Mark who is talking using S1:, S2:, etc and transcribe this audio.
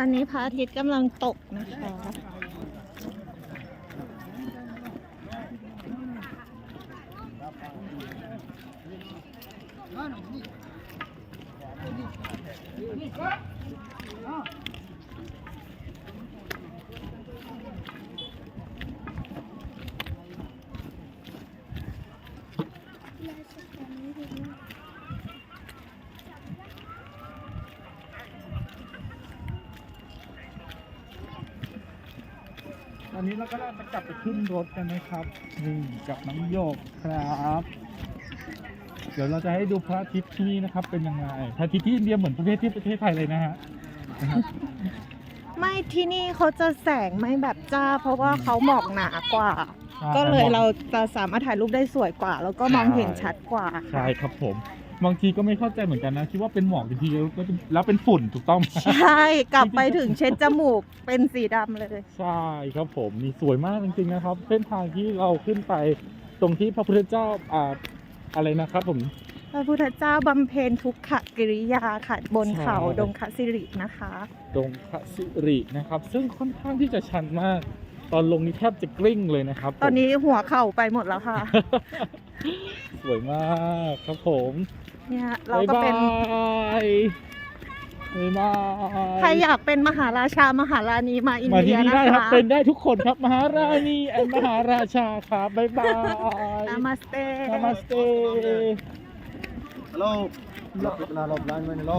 S1: ตอนนี้พระอาทิตย์กำลังตกนะคะ
S2: ต อนนี้เราก็จะกลับไปขึ้นรถกันนะครับ นี่กับน้ำโยกครับ เดี๋ยวเราจะให้ดูพระอาทิตย์ที่นี่นะครับ เป็นยังไงพระอาทิตย์ที่อินเดียเหมือนประเทศที่ประเทศไทยเลยนะฮะนะครับ
S1: ไม่ที่นี่เขาจะแสงไม่แบบจ้า เพราะว่าเขาหมอกหนากว่า ก็เลยเราจะสามารถถ่ายรูปได้สวยกว่า แล้วก็มองเห็นชัดกว่า
S2: ใช่ครับผม บางทีก็ไม่เข้าใจเหมือนกันนะ คิดว่าเป็นหมอกบางทีแล้วเป็นแล้วเป็นฝุ่นถูกต้องไหม
S1: ใช่กลับไปถึงเช็ดจมูกเป็นสีดำเลย
S2: ใช่ครับผมนี่สวยมากจริงๆนะครับ เส้นทางที่เราขึ้นไปตรงที่พระพุทธเจ้าอ่าอะไรนะครับผม
S1: พระพุทธเจ้าบำเพ็ญทุกขกิริยาค่ะบนเขา
S2: ใช่
S1: ดงคสิรินะคะ
S2: ดงพระสิรินะครับ ซึ่งค่อนข้างที่จะชันมาก ตอนลงนี่แทบจะกลิ้งเลยนะครับผม
S1: ตอนนี้หัวเข่าไปหมดแล้วค่ะ
S2: สวยมากครับผม
S1: เนี่ยเราก็เป็น
S2: บ๊ายบาย
S1: ใครอยากเป็นมหาราชามหาราณีมาอิน
S2: มา
S1: เดี
S2: ที่
S1: ย
S2: นี่
S1: นะ
S2: ได้ครับ
S1: คะ
S2: เป็นได้ทุกคนครับมหาราณีแอนมหาราชาครับบ๊ายบาย
S1: นามาสเต
S2: นามาสเต
S3: Hello. Hello. Hello.